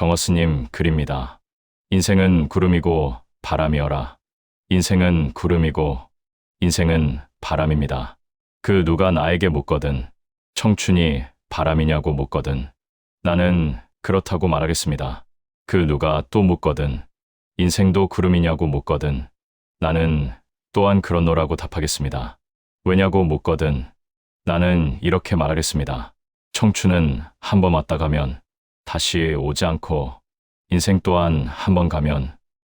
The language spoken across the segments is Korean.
경어스님 글입니다. 인생은 구름이고 바람이어라. 인생은 구름이고 인생은 바람입니다. 그 누가 나에게 묻거든 청춘이 바람이냐고 묻거든 나는 그렇다고 말하겠습니다. 그 누가 또 묻거든 인생도 구름이냐고 묻거든 나는 또한 그렇노라고 답하겠습니다. 왜냐고 묻거든 나는 이렇게 말하겠습니다. 청춘은 한 번 왔다 가면 다시 오지 않고 인생 또한 한번 가면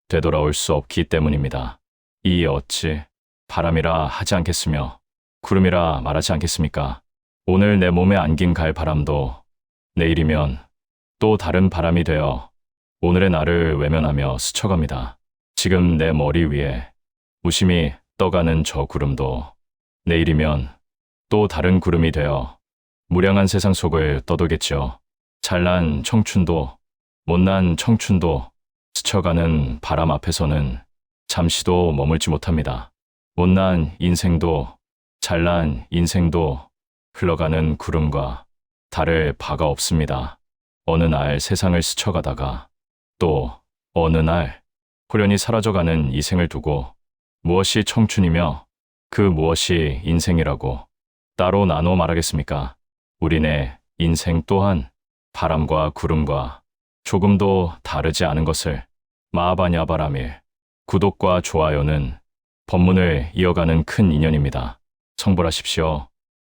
되돌아올 수 없기 때문입니다. 이 어찌 바람이라 하지 않겠으며 구름이라 말하지 않겠습니까? 오늘 내 몸에 안긴 갈 바람도 내일이면 또 다른 바람이 되어 오늘의 나를 외면하며 스쳐갑니다. 지금 내 머리 위에 무심히 떠가는 저 구름도 내일이면 또 다른 구름이 되어 무량한 세상 속을 떠돌겠죠. 잘난 청춘도 못난 청춘도 스쳐가는 바람 앞에서는 잠시도 머물지 못합니다. 못난 인생도 잘난 인생도 흘러가는 구름과 다를 바가 없습니다. 어느 날 세상을 스쳐가다가 또 어느 날 호련히 사라져가는 이 생을 두고 무엇이 청춘이며 그 무엇이 인생이라고 따로 나눠 말하겠습니까? 우리네 인생 또한 바람과 구름과 조금도 다르지 않은 것을 마하바냐바라밀 구독과 좋아요는 법문을 이어가는 큰 인연입니다. 성불하십시오.